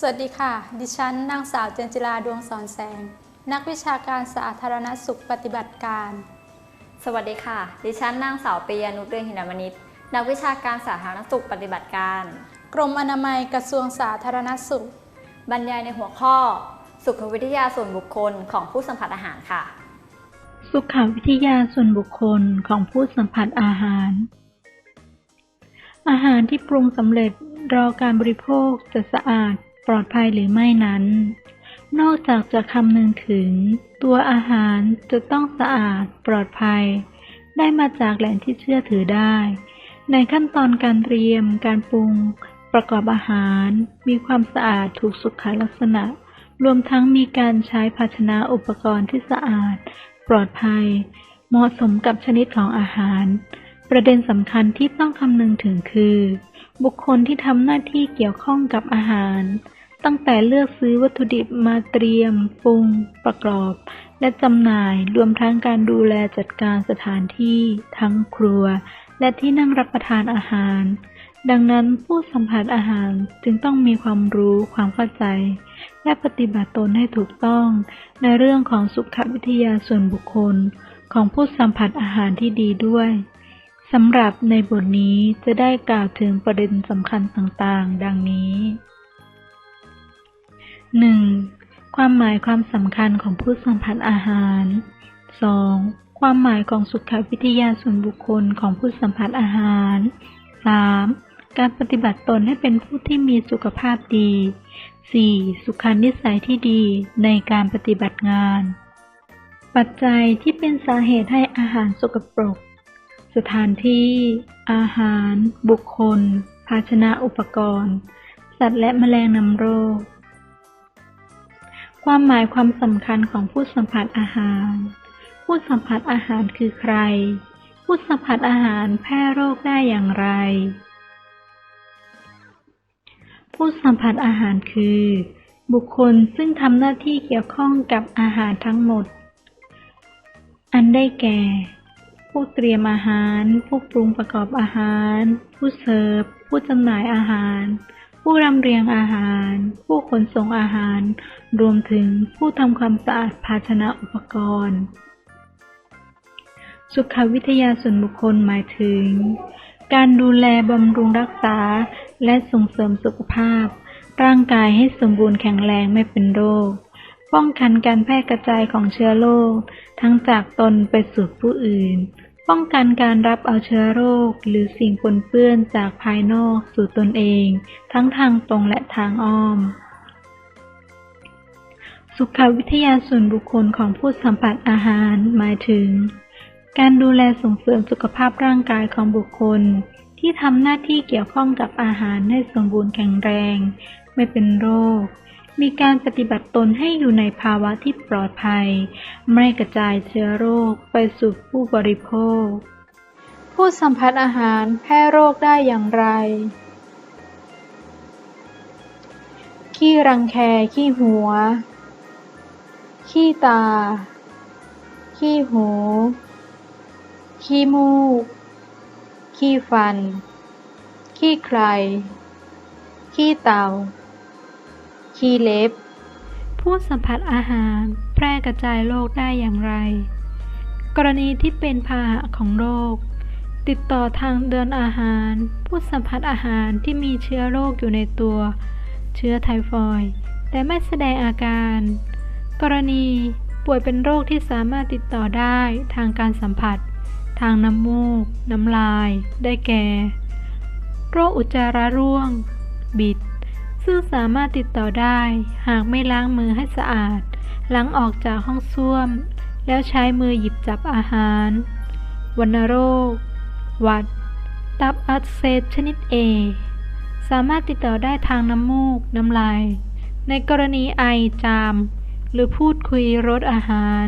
สวัสดีค่ะ ดิฉันนางสาวเจนจิลาดวงสอนแสง นักวิชาการสาธารณสุขปฏิบัติการ สวัสดีค่ะ ดิฉันนางสาวปียานุชเรืองหินามนิตนักวิชาการสาธารณสุขปฏิบัติการ กรมอนามัยกระทรวงสาธารณสุข บรรยายในหัวข้อ สุขวิทยาส่วนบุคคลของผู้สัมผัสอาหารค่ะ สุขวิทยาส่วนบุคคลของผู้สัมผัสอาหาร อาหารที่ปรุงสำเร็จรอการบริโภคจะสะอาด ปลอดภัยหรือไม่นั้น นอกจากจะคำนึงถึง ตัวอาหารจะต้องสะอาดปลอดภัย ได้มาจากแหล่งที่เชื่อถือได้ ในขั้นตอนการเตรียม การปรุง ประกอบอาหาร มีความสะอาดถูกสุขลักษณะ รวมทั้งมีการใช้ภาชนะอุปกรณ์ที่สะอาด ปลอดภัย เหมาะสมกับชนิดของอาหาร ประเด็นสำคัญที่ต้องคำนึงถึงคือบุคคลที่ทำหน้าที่เกี่ยวข้องกับอาหาร ตั้งแต่เลือกซื้อวัตถุดิบมาเตรียม ปรุง ประกอบ และจำหน่าย รวมทั้งการดูแลจัดการสถานที่ ทั้งครัว และที่นั่งรับประทานอาหาร ดังนั้นผู้สัมผัสอาหารจึงต้องมีความรู้ ความเข้าใจ และปฏิบัติตนให้ถูกต้อง ในเรื่องของสุขวิทยาส่วนบุคคล ของผู้สัมผัสอาหารที่ดีด้วยสำหรับในบทนี้จะได้กล่าวถึงประเด็นสำคัญต่างๆ ดังนี้ 1. ความหมายความสำคัญของผู้สัมผัสอาหาร 2. ความหมายของสุขวิทยาส่วนบุคคลของผู้สัมผัสอาหาร 3. การปฏิบัติตนให้เป็นผู้ที่มีสุขภาพดี 4. สุขานิสัยที่ดีในการปฏิบัติงาน ปัจจัยที่เป็นสาเหตุให้อาหารสกปรก สถานที่ อาหาร บุคคล ภาชนะอุปกรณ์ สัตว์และแมลงนำโรค ความหมายความสำคัญของผู้สัมผัสอาหาร ผู้สัมผัสอาหารคือใคร ผู้สัมผัสอาหารแพร่โรคได้อย่างไร ผู้สัมผัสอาหารคือ บุคคลซึ่งทำหน้าที่เกี่ยวข้องกับอาหารทั้งหมด อันได้แก่ ผู้เตรียมอาหาร ผู้ปรุงประกอบอาหาร ผู้เสิร์ฟ ผู้จำหน่ายอาหาร ผู้รำเรียงอาหาร ผู้ขนส่งอาหาร รวมถึงผู้ทำความสะอาดภาชนะอุปกรณ์ สุขวิทยาส่วนบุคคลหมายถึง การดูแลบำรุงรักษา และส่งเสริมสุขภาพ ร่างกายให้สมบูรณ์แข็งแรงไม่เป็นโรค ป้องกันการแพร่กระจายของเชื้อโรคทั้งจากตนไปสู่ผู้อื่น ป้องกันการรับเอาเชื้อโรค หรือสิ่งปนเปื้อนจากภายนอกสู่ตนเอง ทั้งทางตรงและทางอ้อม สุขวิทยาส่วนบุคคลของผู้สัมผัสอาหารหมายถึง การดูแลส่งเสริมสุขภาพร่างกายของบุคคล ที่ทำหน้าที่เกี่ยวข้องกับอาหารให้สมบูรณ์แข็งแรง ไม่เป็นโรค มีการปฏิบัติตนให้อยู่ในภาวะที่ปลอดภัย ไม่กระจายเชื้อโรคไปสู่ผู้บริโภค ผู้สัมผัสอาหารแพร่โรคได้อย่างไร ขี้รังแคขี้หัว ขี้ตา ขี้หู ขี้มูก ขี้ฟัน ขี้ใคร ขี้เต่า ขี้เล็บ ผู้สัมผัสอาหารแพร่กระจายโรคได้อย่างไร กรณีที่เป็นพาหะของโรค ติดต่อทางเดินอาหาร ผู้สัมผัสอาหารที่มีเชื้อโรคอยู่ในตัว เชื้อไทฟอยด์แต่ไม่แสดงอาการ กรณีป่วยเป็นโรคที่สามารถติดต่อได้ทางการสัมผัส ทางน้ำมูก น้ำลาย ได้แก่ โรคอุจจาระร่วง บิด ซึ่งสามารถติดต่อได้ หากไม่ล้างมือให้สะอาด หลังออกจากห้องส้วม แล้วใช้มือหยิบจับอาหารวัณโรค หวัด ตับอักเสบชนิด A สามารถติดต่อได้ทางน้ำมูก น้ำลาย ในกรณีไอจาม หรือพูดคุยรสอาหาร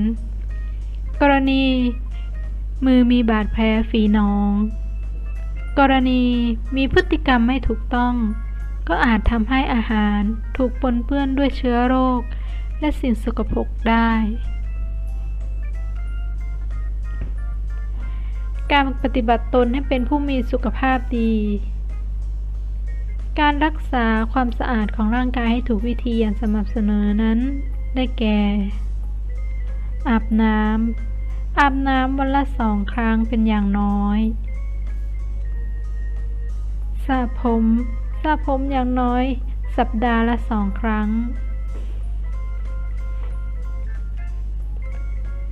กรณี มือมีบาดแผลฝีหนอง กรณีมีพฤติกรรมไม่ถูกต้อง ก็อาจทำให้อาหารถูกปนเปื้อนด้วยเชื้อโรค และสิ่งสกปรกได้ การปฏิบัติตนให้เป็นผู้มีสุขภาพดี การรักษาความสะอาดของร่างกายให้ถูกวิธีอย่างสม่ำเสมอนั้น ได้แก่ อาบน้ำ อาบน้ำวันละสองครั้งเป็นอย่างน้อยสระผม ระผมอย่างน้อยสัปดาห์ละสองครั้ง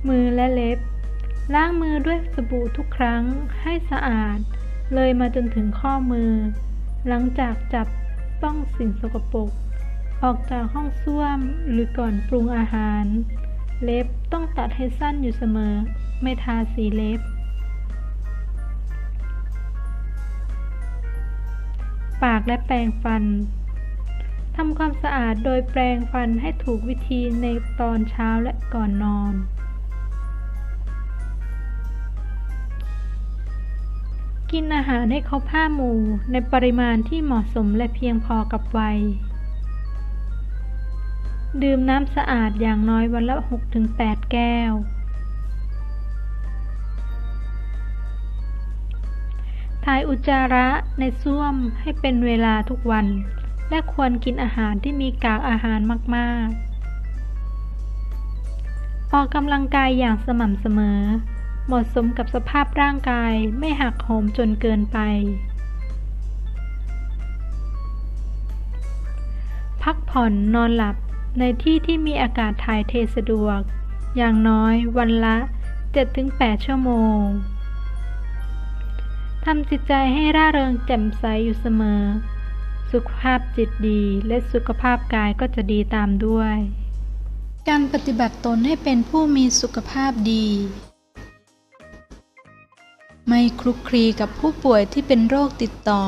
มือและเล็บ ล้างมือด้วยสบู่ทุกครั้งให้สะอาด เลยมาจนถึงข้อมือ หลังจากจับต้องสิ่งสกปรกออกจากห้องส้วมหรือก่อนปรุงอาหาร เล็บต้องตัดให้สั้นอยู่เสมอ ไม่ทาสีเล็บ ปากและแปรงฟันทำความสะอาดโดยแปรงฟันให้ถูกวิธีในตอนเช้าและก่อนนอน กินอาหารให้ครบห้าหมู่ในปริมาณที่เหมาะสมและเพียงพอกับวัย ดื่มน้ำสะอาดอย่างน้อยวันละ 6-8 แก้ว ถ่ายอุจจาระในส้วมให้เป็นเวลาทุกวัน และควรกินอาหารที่มีกากอาหารมากๆ ออกกำลังกายอย่างสม่ำเสมอ เหมาะสมกับสภาพร่างกายไม่หักโหมจนเกินไป พักผ่อนนอนหลับในที่ที่มีอากาศถ่ายเทสะดวก อย่างน้อยวันละ 7-8 ชั่วโมง ทำจิตใจให้ร่าเริงแจ่มใสอยู่เสมอ สุขภาพจิตดีและสุขภาพกายก็จะดีตามด้วย การปฏิบัติตนให้เป็นผู้มีสุขภาพดี ไม่คลุกคลีกับผู้ป่วยที่เป็นโรคติดต่อ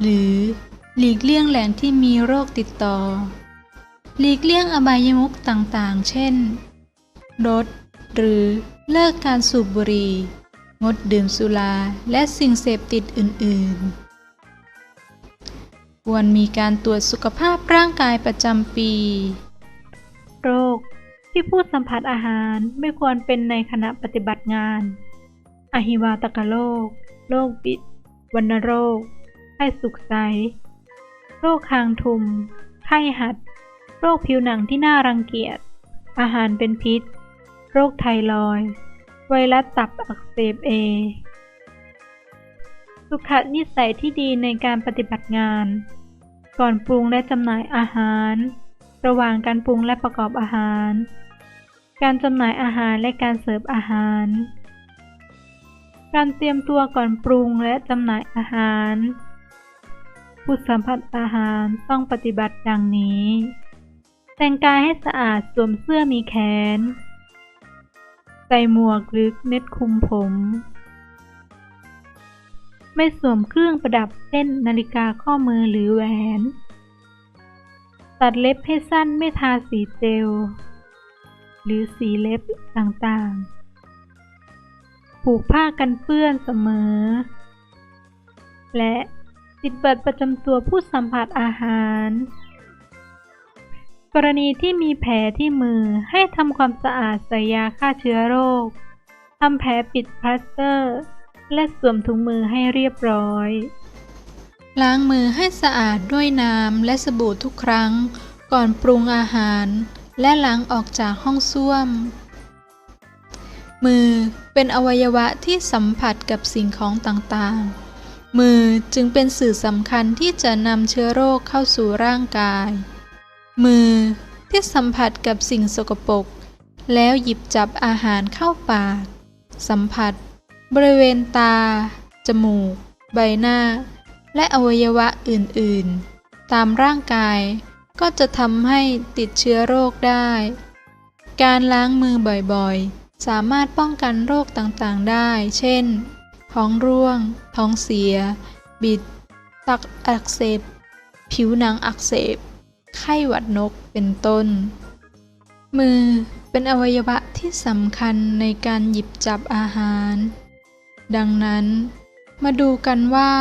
หรือหลีกเลี่ยงแหล่งที่มีโรคติดต่อ หลีกเลี่ยงอบายมุขต่างๆ เช่นรถหรือเลิกการสูบบุหรี่ งดดื่มสุราและสิ่งเสพติดอื่น ๆ ควรมีการตรวจสุขภาพร่างกายประจำปี โรคที่ผู้สัมผัสอาหารไม่ควรเป็นในขณะปฏิบัติงาน อหิวาตกโรค โรคบิดวัณโรค ไข้สุกใส โรคคางทุม ไข้หัด โรคผิวหนังที่น่ารังเกียจ อาหารเป็นพิษ โรคไทรอยด์ ไวรัสตับอักเสบเอ สุขนิสัยที่ดีในการปฏิบัติงาน ก่อนปรุงและจำหน่ายอาหาร ระหว่างการปรุงและประกอบอาหาร การจำหน่ายอาหารและการเสิร์ฟอาหาร การเตรียมตัวก่อนปรุงและจำหน่ายอาหารผู้สัมผัสอาหารต้องปฏิบัติดังนี้ แต่งกายให้สะอาดสวมเสื้อมีแขน ใส่หมวกหรือเน็ตคลุมผม ไม่สวมเครื่องประดับเช่นนาฬิกาข้อมือหรือแหวน ตัดเล็บให้สั้นไม่ทาสีเจล หรือสีเล็บต่างๆ ผูกผ้ากันเปื้อนเสมอ และติดบัตรประจำตัวผู้สัมผัสอาหาร กรณีที่มีแผลที่มือให้ทำความสะอาดใส่ยาฆ่าเชื้อโรคทำแผลปิดพลาสเตอร์ และสวมถุงมือให้เรียบร้อย ล้างมือให้สะอาดด้วยน้ำและสบู่ทุกครั้ง ก่อนปรุงอาหาร และหลังออกจากห้องส้วม มือเป็นอวัยวะที่สัมผัสกับสิ่งของต่างๆ มือจึงเป็นสื่อสำคัญที่จะนำเชื้อโรคเข้าสู่ร่างกาย มือที่สัมผัสกับสิ่งสกปรกแล้วหยิบจับอาหารเข้าปาก สัมผัส บริเวณตา จมูก ใบหน้า และอวัยวะอื่นๆ ตามร่างกายก็จะทำให้ติดเชื้อโรคได้ การล้างมือบ่อยๆ สามารถป้องกันโรคต่างๆได้ เช่น ท้องร่วง ท้องเสีย บิด ตักอักเสบ ผิวหนังอักเสบ ไข้หวัดนกเป็นต้น มือเป็นอวัยวะที่สำคัญในการหยิบจับอาหาร ดังนั้น มาดูกันว่า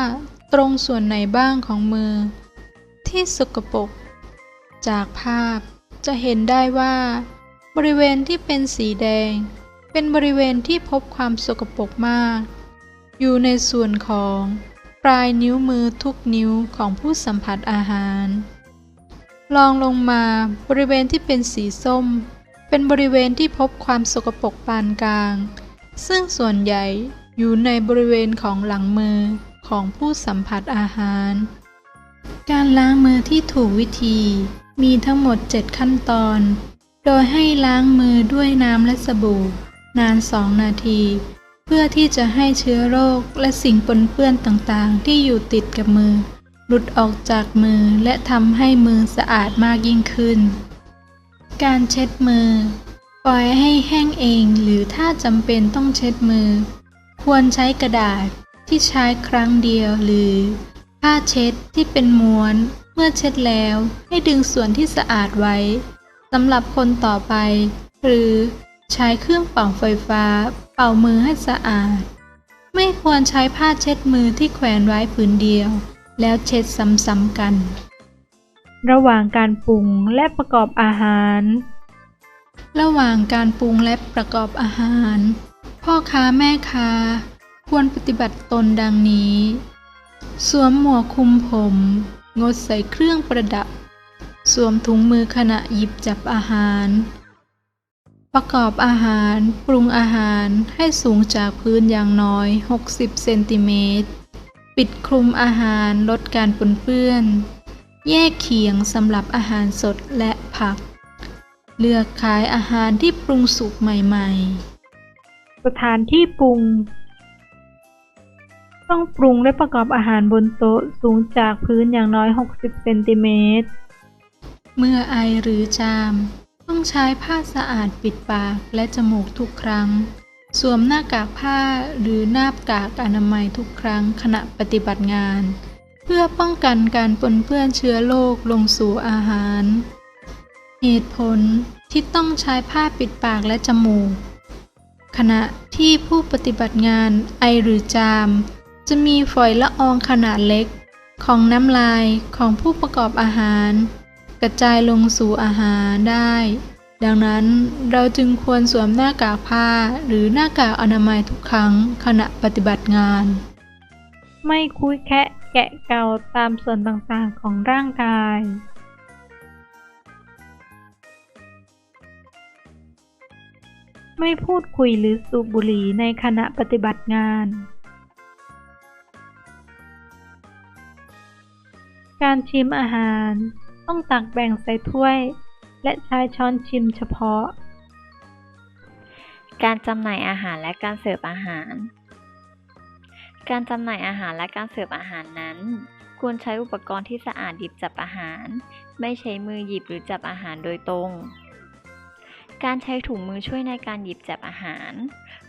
ตรงส่วนไหนบ้างของมือ ที่สกปรกจากภาพจะเห็นได้ว่า บริเวณที่เป็นสีแดง เป็นบริเวณที่พบความสกปรกมาก อยู่ในส่วนของปลายนิ้วมือทุกนิ้วของผู้สัมผัสอาหาร ลองลงมาบริเวณที่เป็นสีส้ม เป็นบริเวณที่พบความสกปรกปานกลาง ซึ่งส่วนใหญ่อยู่ในบริเวณของหลังมือของผู้สัมผัสอาหาร การล้างมือที่ถูกวิธี มีทั้งหมด 7 ขั้นตอน โดยให้ล้างมือด้วยน้ำและสบู่ นาน 2 นาที เพื่อที่จะให้เชื้อโรคและสิ่งปนเปื้อนต่างๆ ที่อยู่ติดกับมือ หลุดออกจากมือและทำให้มือสะอาดมากยิ่งขึ้น การเช็ดมือ ปล่อยให้แห้งเองหรือถ้าจำเป็นต้องเช็ดมือ ควรใช้กระดาษที่ใช้ครั้งเดียวหรือผ้าเช็ดที่เป็นม้วน เมื่อเช็ดแล้วให้ดึงส่วนที่สะอาดไว้สำหรับคนต่อไป หรือใช้เครื่องเป่าไฟฟ้า เป่ามือให้สะอาด ไม่ควรใช้ผ้าเช็ดมือที่แขวนไว้ผืนเดียว แล้วเช็ดซ้ำๆกัน ระหว่างการปรุงและประกอบอาหาร ระหว่างการปรุงและประกอบอาหาร พ่อค้าแม่ค้า ควรปฏิบัติตนดังนี้ สวมหมวกคลุมผม งดใส่เครื่องประดับ สวมถุงมือขณะหยิบจับอาหาร ประกอบอาหารปรุงอาหารให้สูงจากพื้นอย่างน้อย 60 เซนติเมตร ปิดคลุมอาหารลดการปนเปื้อน แยกเขียงสำหรับอาหารสดและผัก เลือกขายอาหารที่ปรุงสุกใหม่ๆ สถานที่ปรุง ต้องปรุงและประกอบอาหารบนโต๊ะสูงจากพื้นอย่างน้อย 60 เซนติเมตร เมื่อไอหรือจาม ต้องใช้ผ้าสะอาดปิดปากและจมูกทุกครั้ง สวมหน้ากากผ้าหรือหน้ากากอนามัยทุกครั้งขณะปฏิบัติงาน เพื่อป้องกันการปนเปื้อนเชื้อโรคลงสู่อาหาร เหตุผลที่ต้องใช้ผ้าปิดปากและจมูก ขณะที่ผู้ปฏิบัติงานไอหรือจาม จะมีฝอยละอองขนาดเล็ก ของน้ำลายของผู้ประกอบอาหาร กระจายลงสู่อาหารได้ ดังนั้นเราจึงควรสวมหน้ากากผ้าหรือหน้ากากอนามัยทุกครั้งขณะปฏิบัติงาน ไม่คุยแคะแกะเกาตามส่วนต่างๆของร่างกาย ไม่พูดคุยหรือสูบบุหรี่ในขณะปฏิบัติงาน การชิมอาหารต้องตักแบ่งใส่ถ้วย และใช้ช้อนชิมเฉพาะ การจำหน่ายอาหารและการเสิร์ฟอาหาร การจำหน่ายอาหารและการเสิร์ฟอาหารนั้น ควรใช้อุปกรณ์ที่สะอาดหยิบจับอาหาร ไม่ใช้มือหยิบหรือจับอาหารโดยตรง การใช้ถุงมือช่วยในการหยิบจับอาหาร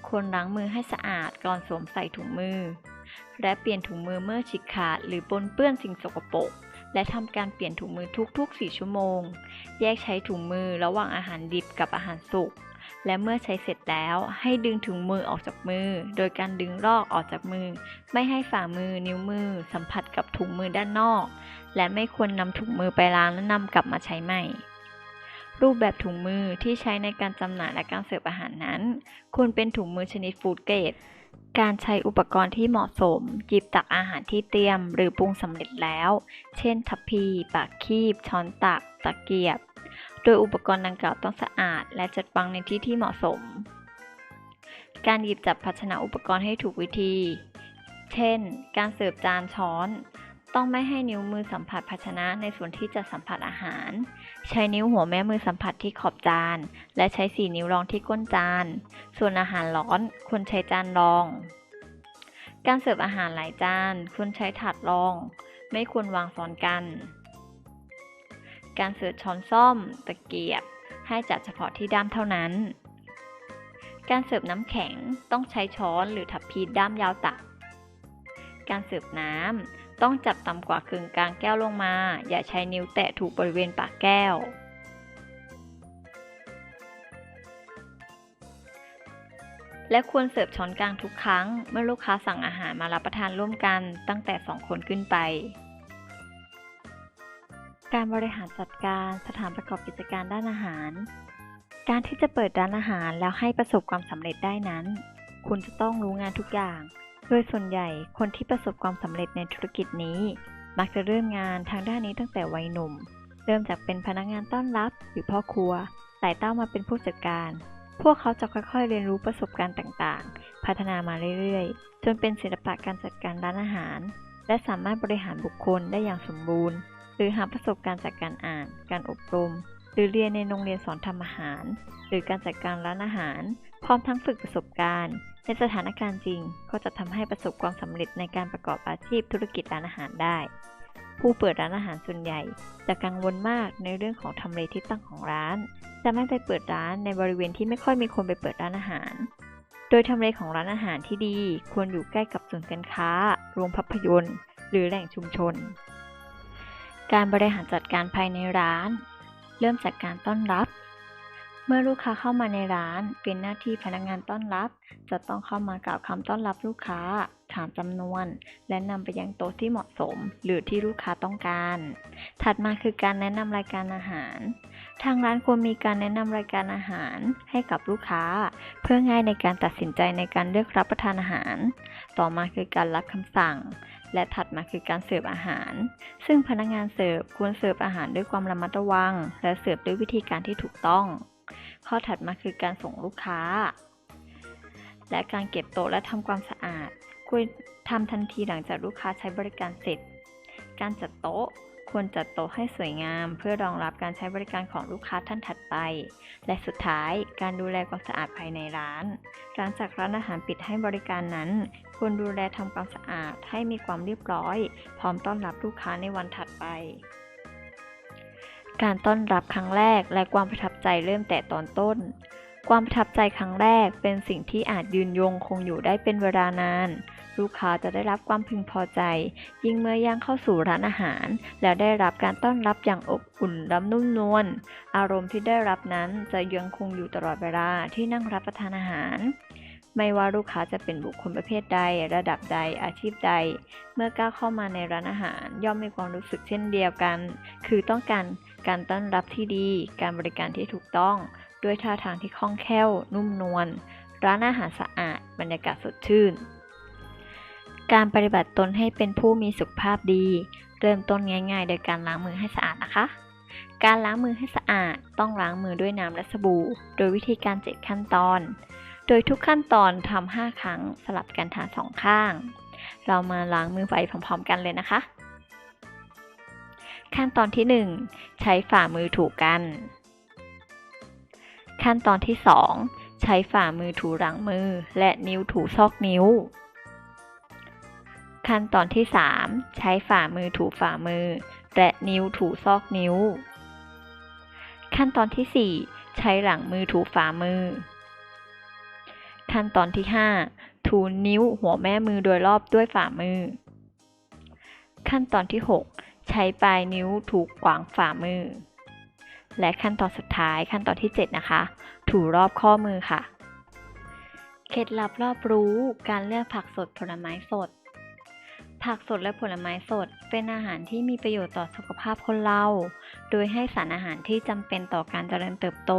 ควรล้างมือให้สะอาดก่อนสวมใส่ถุงมือ และเปลี่ยนถุงมือเมื่อฉีกขาดหรือปนเปื้อนสิ่งสกปรก และทำการเปลี่ยนถุงมือทุกๆ 4 ชั่วโมง แยกใช้ถุงมือระหว่างอาหารดิบกับอาหารสุก และเมื่อใช้เสร็จแล้วให้ดึงถุงมือออกจากมือ โดยการดึงลอกออกจากมือ ไม่ให้ฝ่ามือนิ้วมือ สัมผัสกับถุงมือด้านนอก และไม่ควรนำถุงมือไปล้างและนำกลับมาใช้ใหม่รูปแบบถุงมือที่ใช้ในการจำหน่ายและการเสิร์ฟอาหารนั้น ควรเป็นถุงมือชนิดฟู้ดเกรด การใช้อุปกรณ์ที่เหมาะสม หยิบตักอาหารที่เตรียม หรือปรุงสำเร็จแล้ว เช่น ทัพพี ปากคีบ ช้อนตัก ตะเกียบ โดยอุปกรณ์ดังกล่าวต้องสะอาด และจัดวางในที่ที่เหมาะสม การหยิบจับภาชนะอุปกรณ์ให้ถูกวิธี เช่น การเสิร์ฟจานช้อน ต้องไม่ให้นิ้วมือสัมผัสภาชนะในส่วนที่จะสัมผัสอาหาร ใช้นิ้วหัวแม่มือสัมผัสที่ขอบจาน และใช้สี่นิ้วรองที่ก้นจาน ส่วนอาหารร้อนควรใช้จานรอง การเสิร์ฟอาหารหลายจานควรใช้ถาดรอง ไม่ควรวางซ้อนกัน การเสิร์ฟช้อนส้อม ตะเกียบ ให้จัดเฉพาะที่ด้ามเท่านั้น การเสิร์ฟน้ำแข็งต้องใช้ช้อนหรือทัพพีด้ามยาวตักการเสิร์ฟน้ำ ต้องจับต่ำกว่าครึ่งกลางแก้วลงมา อย่าใช้นิ้วแตะถูกบริเวณปากแก้ว และควรเสิร์ฟช้อนกลางทุกครั้ง เมื่อลูกค้าสั่งอาหารมารับประทานร่วมกันตั้งแต่ 2 คนขึ้นไป การบริหารจัดการสถานประกอบกิจการด้านอาหาร การที่จะเปิดร้านอาหารแล้วให้ประสบความสำเร็จได้นั้น คุณจะต้องรู้งานทุกอย่าง โดยส่วนใหญ่คนที่ประสบความสำเร็จในธุรกิจนี้ มักจะเริ่มงานทางด้านนี้ตั้งแต่วัยหนุ่ม เริ่มจากเป็นพนักงานต้อนรับหรือพ่อครัวไต่เต้ามาเป็นผู้จัดการ พวกเขาจะค่อยๆ เรียนรู้ประสบการณ์ต่างๆ พัฒนามาเรื่อยๆ จนเป็นศิลปะการจัดการร้านอาหาร และสามารถบริหารบุคคลได้อย่างสมบูรณ์ หรือหาประสบการณ์จากการอ่าน การอบรม หรือเรียนในโรงเรียนสอนทำอาหาร หรือการจัดการร้านอาหาร พร้อมทั้งฝึกประสบการณ์ ในสถานการณ์จริงก็จะทำให้ประสบความสำเร็จในการประกอบอาชีพธุรกิจร้านอาหารได้ ผู้เปิดร้านอาหารส่วนใหญ่ จะกังวลมากในเรื่องของทำเลที่ตั้งของร้าน จะไม่ไปเปิดร้านในบริเวณที่ไม่ค่อยมีคนไปเปิดร้านอาหาร โดยทำเลของร้านอาหารที่ดีควรอยู่ใกล้กับศูนย์การค้า โรงภาพยนตร์ หรือแหล่งชุมชน การบริหารจัดการภายในร้าน เริ่มจากการต้อนรับ เมื่อลูกค้าเข้ามาในร้าน เป็นหน้าที่พนักงานต้อนรับ จะต้องเข้ามากล่าวคำต้อนรับลูกค้า ถามจำนวน และนำไปยังโต๊ะที่เหมาะสม หรือที่ลูกค้าต้องการ ถัดมาคือการแนะนำรายการอาหาร ทางร้านควรมีการแนะนำรายการอาหารให้กับลูกค้า เพื่อง่ายในการตัดสินใจในการเลือกรับประทานอาหาร ต่อมาคือการรับคำสั่ง และถัดมาคือการเสิร์ฟอาหาร ซึ่งพนักงานเสิร์ฟควรเสิร์ฟอาหารด้วยความระมัดระวัง และเสิร์ฟด้วยวิธีการที่ถูกต้อง ข้อถัดมาคือการส่งลูกค้า และการเก็บโต๊ะและทำความสะอาดควรทำทันทีหลังจากลูกค้าใช้บริการเสร็จ การจัดโต๊ะควรจัดโต๊ะให้สวยงาม เพื่อรองรับการใช้บริการของลูกค้าท่านถัดไป และสุดท้ายการดูแลความสะอาดภายในร้าน หลังจากร้านอาหารปิดให้บริการนั้น ควรดูแลทำความสะอาดให้มีความเรียบร้อย พร้อมต้อนรับลูกค้าในวันถัดไป การต้อนรับครั้งแรกและความประทับใจเริ่มแต่ตอนต้น ความประทับใจครั้งแรกเป็นสิ่งที่อาจยืนยงคงอยู่ได้เป็นเวลานาน ลูกค้าจะได้รับความพึงพอใจ ยิ่งเมื่อย่างเข้าสู่ร้านอาหาร แล้วได้รับการต้อนรับอย่างอบอุ่นและนุ่มนวล อารมณ์ที่ได้รับนั้นจะยังคงอยู่ตลอดเวลาที่นั่งรับประทานอาหาร ไม่ว่าลูกค้าจะเป็นบุคคลประเภทใด ระดับใด อาชีพใด เมื่อก้าวเข้ามาในร้านอาหาร ย่อมมีความรู้สึกเช่นเดียวกัน คือต้องการ การต้อนรับที่ดี การบริการที่ถูกต้อง ด้วยท่าทางที่คล่องแคล่ว นุ่มนวล ร้านอาหารสะอาด บรรยากาศสดชื่น การปฏิบัติตนให้เป็นผู้มีสุขภาพดี เริ่มต้นง่าย ๆ โดยการล้างมือให้สะอาดนะคะ การล้างมือให้สะอาด ต้องล้างมือด้วยน้ำและสบู่ โดยวิธีการเจ็ดขั้นตอน โดยทุกขั้นตอนทำ5ครั้งสลับกันทางสองข้าง เรามาล้างมือไปพร้อม ๆ กันเลยนะคะ ขั้นตอนที่ 1 ใช้ฝ่ามือถูกัน ขั้นตอนที่ 2 ใช้ฝ่ามือถูหลังมือ และนิ้วถูซอกนิ้ว ขั้นตอนที่ 3 ใช้ฝ่ามือถูฝ่ามือ และนิ้วถูซอกนิ้ว ขั้นตอนที่ 4 ใช้หลังมือถูฝ่ามือ ขั้นตอนที่ 5 ถูนิ้วหัวแม่มือโดยรอบด้วยฝ่ามือ ขั้นตอนที่ 6 ใช้ปลายนิ้วถูกขวางฝ่ามือ และขั้นตอนสุดท้ายขั้นตอนที่ 7 นะคะ ถูรอบข้อมือค่ะ เคล็ดลับรอบรู้การเลือกผักสดผลไม้สด ผักสดและผลไม้สดเป็นอาหารที่มีประโยชน์ต่อสุขภาพคนเรา โดยให้สารอาหารที่จำเป็นต่อการเจริญเติบโต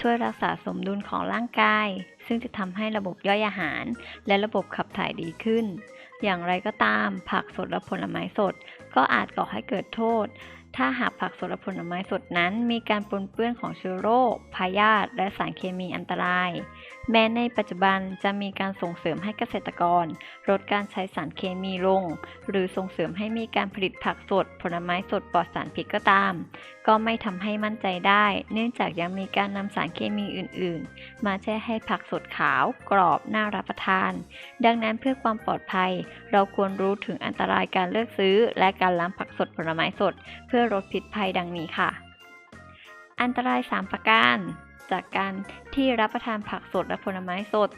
ช่วยรักษาสมดุลของร่างกาย ซึ่งจะทำให้ระบบย่อยอาหาร และระบบขับถ่ายดีขึ้น อย่างไรก็ตาม ผักสดและผลไม้สด ก็อาจก่อให้เกิดโทษ ถ้าหากผักสดและผลไม้สดนั้น มีการปนเปื้อนของเชื้อโรค พยาธิและสารเคมีอันตราย แม้ในปัจจุบันจะมีการส่งเสริมให้เกษตรกร ลดการใช้สารเคมีลง หรือส่งเสริมให้มีการผลิตผักสด ผลไม้สดปลอดสารพิษก็ตาม ก็ไม่ทำให้มั่นใจได้ เนื่องจากยังมีการนำสารเคมีอื่น ๆ มาแช่ให้ผักสดขาว กรอบน่ารับประทาน ดังนั้นเพื่อความปลอดภัย เราควรรู้ถึงอันตรายการเลือกซื้อ และการล้างผักสดผลไม้สด เพื่อลดพิษภัยดังนี้ค่ะ อันตราย 3 ประการ จากการที่รับประทานผักสดและผลไม้สด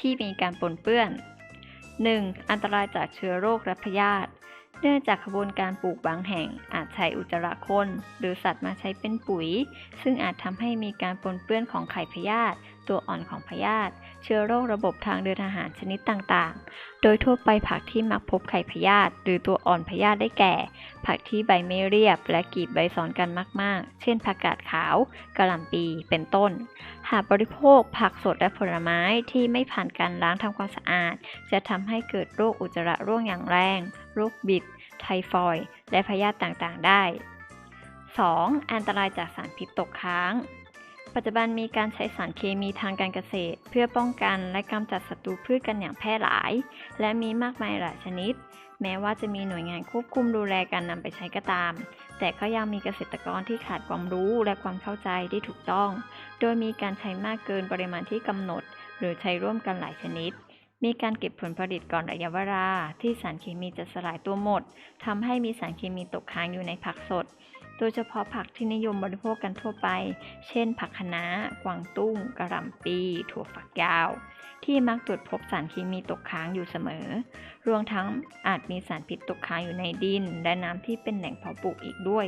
ที่มีการปนเปื้อน 1. อันตรายจากเชื้อโรคและพยาธิเนื่องจากขบวนการปลูกบางแห่งอาจใช้อุจจาระคน หรือสัตว์มาใช้เป็นปุ๋ย ซึ่งอาจทำให้มีการปนเปื้อนของไข่พยาธิตัวอ่อนของพยาธิ เชื้อโรคระบบทางเดินอาหารชนิดต่างๆ โดยทั่วไปผักที่มักพบไข่พยาธิหรือตัวอ่อนพยาธิได้แก่ ผักที่ใบไม่เรียบและกีบใบซ้อนกันมากๆ เช่นผักกาดขาวกระหล่ำปีเป็นต้น หากบริโภคผักสดและผลไม้ที่ไม่ผ่านการล้างทำความสะอาด จะทำให้เกิดโรคอุจจาระร่วงอย่างแรงโรคบิด ไทฟอยด์และพยาธิต่างๆ ได้ 2. อันตรายจากสารพิษตกค้าง ปัจจุบันมีการใช้สารเคมีทางการเกษตร เพื่อป้องกันและกำจัดศัตรูพืชกันอย่างแพร่หลาย และมีมากมายหลายชนิด แม้ว่าจะมีหน่วยงานควบคุมดูแลการนำไปใช้ก็ตาม แต่ก็ยังมีเกษตรกรที่ขาดความรู้และความเข้าใจที่ถูกต้อง โดยมีการใช้มากเกินปริมาณที่กำหนด หรือใช้ร่วมกันหลายชนิด มีการเก็บผลผลิตก่อนระยะเวลาที่สารเคมีจะสลายตัวหมดทำให้มีสารเคมีตกค้างอยู่ในผักสด ดยเฉพาะผักที่นิยมบริโภคกันทั่วไป เช่น ผักคะน้า กวางตุ้ง กระหล่ำปี ถั่วฝักยาว ที่มักตรวจพบสารเคมีตกค้างอยู่เสมอ รวมทั้งอาจมีสารพิษตกค้างอยู่ในดิน และน้ำที่เป็นแหล่งเพาะปลูกอีกด้วย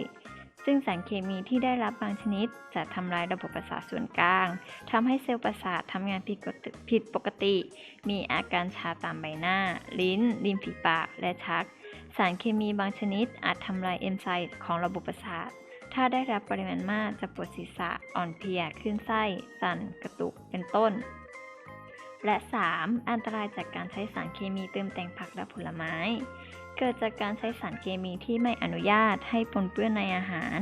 ซึ่งสารเคมีที่ได้รับบางชนิด จะทำลายระบบประสาทส่วนกลางทำให้เซลล์ประสาททำงานผิดปกติผิดปกติมีอาการชาตามใบหน้า ลิ้นริมฝีปาก และชัก สารเคมีบางชนิดอาจทำลายเอนไซม์ของระบบประสาท ถ้าได้รับปริมาณมากจะปวดศีรษะอ่อนเพลียคลื่นไส้ สั่นกระตุกเป็นต้น และ 3. อันตรายจากการใช้สารเคมีเติมแต่งผักและผลไม้ เกิดจากการใช้สารเคมีที่ไม่อนุญาตให้ปนเปื้อนในอาหาร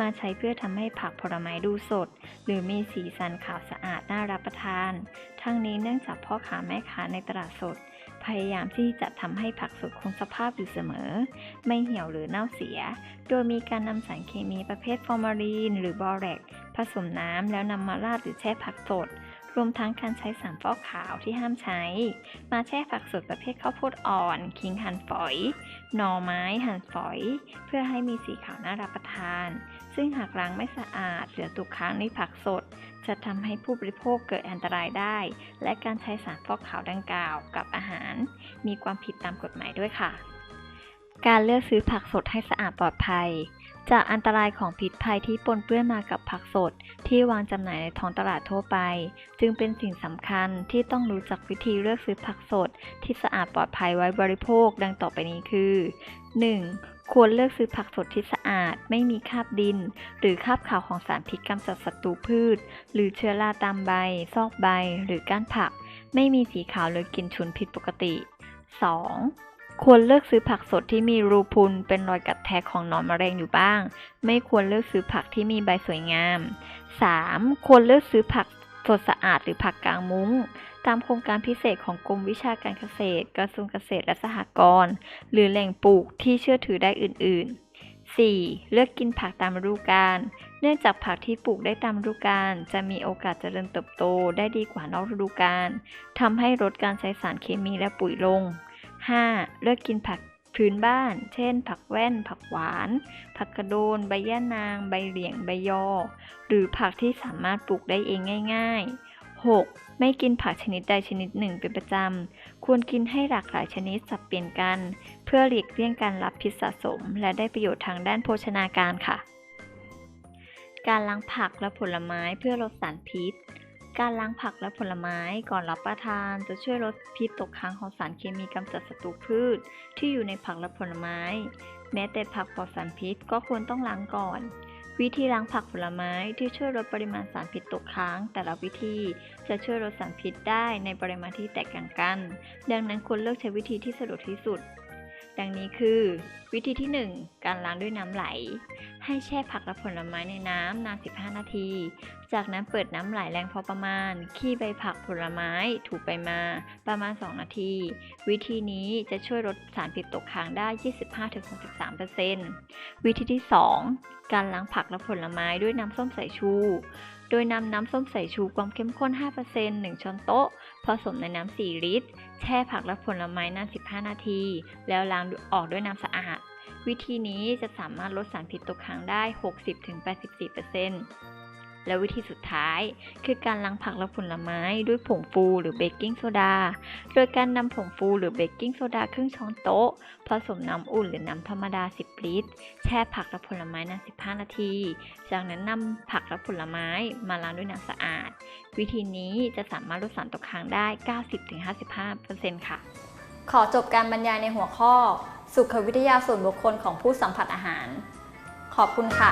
มาใช้เพื่อทำให้ผักผลไม้ดูสด หรือมีสีสันขาวสะอาดน่ารับประทาน ทั้งนี้เนื่องจากพ่อค้าแม่ค้าในตลาดสด พยายามที่จะทำให้ผักสดคงสภาพอยู่เสมอ ไม่เหี่ยวหรือเน่าเสีย โดยมีการนำสารเคมีประเภทฟอร์มาลีน หรือบอแรกผสมน้ำแล้วนำมาราดหรือแช่ผักสด รวมทั้งการใช้สารฟอกขาวที่ห้ามใช้ มาแช่ผักสดประเภทข้าวโพดอ่อน คิงหั่นฝอย หน่อไม้หั่นฝอย เพื่อให้มีสีขาวน่ารับประทาน ซึ่งหากล้างไม่สะอาดเหรือตกค้างในผักสด จะทำให้ผู้บริโภคเกิดอันตรายได้ และการใช้สารฟอกขาวดังกล่าวกับอาหาร มีความผิดตามกฎหมายด้วยค่ะ การเลือกซื้อผักสดให้สะอาดปลอดภัย จากอันตรายของพิษภัยที่ปนเปื้อนมากับผักสด ที่วางจำหน่ายในท้องตลาดทั่วไป จึงเป็นสิ่งสำคัญที่ต้องรู้จักวิธีเลือกซื้อผักสด ที่สะอาดปลอดภัยไว้บริโภคดังต่อไปนี้คือ 1. ควรเลือกซื้อผักสดที่สะอาด ไม่มีคราบดิน หรือคราบขาวของสารพิษกำจัดศัตรูพืช หรือเชื้อราตามใบ ซอกใบ หรือก้านผัก ไม่มีสีขาวหรือกลิ่นฉุนผิดปกติ 2. ควรเลือกซื้อผักสดที่มีรูพุนเป็นรอยกัดแทะของหนอนแมลงอยู่บ้าง ไม่ควรเลือกซื้อผักที่มีใบสวยงาม 3. ควรเลือกซื้อผักสดสะอาดหรือผักกลางมุ้ง ตามโครงการพิเศษของกรมวิชาการเกษตร กระทรวงเกษตรและสหกรณ์ หรือแหล่งปลูกที่เชื่อถือได้อื่น ๆ 4. เลือกกินผักตามฤดูกาล เนื่องจากผักที่ปลูกได้ตามฤดูกาลจะมีโอกาสเจริญเติบโตได้ดีกว่านอกฤดูกาลทำให้ลดการใช้สารเคมีและปุ๋ยลง 5. เลือกกินผักพื้นบ้าน เช่น ผักแว่น ผักหวาน ผักกระโดน ใบย่านาง ใบเหลียง ใบยอ หรือผักที่สามารถปลูกได้เองง่าย ๆ 6. ไม่กินผักชนิดใดชนิดหนึ่งเป็นประจำ ควรกินให้หลากหลายชนิดสับเปลี่ยนกัน เพื่อหลีกเลี่ยงการรับพิษสะสม และได้ประโยชน์ทางด้านโภชนาการค่ะ การล้างผักและผลไม้เพื่อลดสารพิษ การล้างผักและผลไม้ก่อนรับประทานจะช่วยลดพิษตกค้างของสารเคมีกำจัดศัตรูพืช ที่อยู่ในผักและผลไม้ แม้แต่ผักปลอดสารพิษก็ควรต้องล้างก่อน วิธีล้างผักผลไม้ที่ช่วยลดปริมาณสารพิษตกค้าง แต่ละวิธีจะช่วยลดสารพิษได้ในปริมาณที่แตกต่างกัน ดังนั้นควรเลือกใช้วิธีที่สะดวกที่สุด ดังนี้คือวิธีที่ 1 การล้างด้วยน้ำไหล ให้แช่ผักและผลไม้ในน้ำนาน 15 นาที จากนั้นเปิดน้ำไหลแรงพอประมาณ ขี้ใบผักผลไม้ถูไปมาประมาณ 2 นาที วิธีนี้จะช่วยลดสารพิษตกค้างได้ 25-63%วิธีที่ 2 การล้างผักและผลไม้ด้วยน้ำส้มสายชู โดยนำน้ำส้มสายชูความเข้มข้น 5% 1 ช้อนโต๊ะ ผสมในน้ำ 4 ลิตร แช่ผักและผลไม้นาน 15 นาที แล้วล้างออกด้วยน้ำสะอาด วิธีนี้จะสามารถลดสารพิษตกค้างได้ 60-84% และวิธีสุดท้าย คือการล้างผักและผลไม้ด้วยผงฟูหรือเบกกิ้งโซดา โดยการนำผงฟูหรือเบกกิ้งโซดาครึ่งช้อนโต๊ะ ผสมน้ำอุ่นหรือน้ำธรรมดา 10 ลิตร แช่ผักและผลไม้นาน 15 นาที จากนั้นนำผักและผลไม้มาล้างด้วยน้ำสะอาด วิธีนี้จะสามารถลดสารตกค้างได้ 90-55%ค่ะ ขอจบการบรรยายในหัวข้อ สุขวิทยาส่วนบุคคลของผู้สัมผัสอาหาร ขอบคุณค่ะ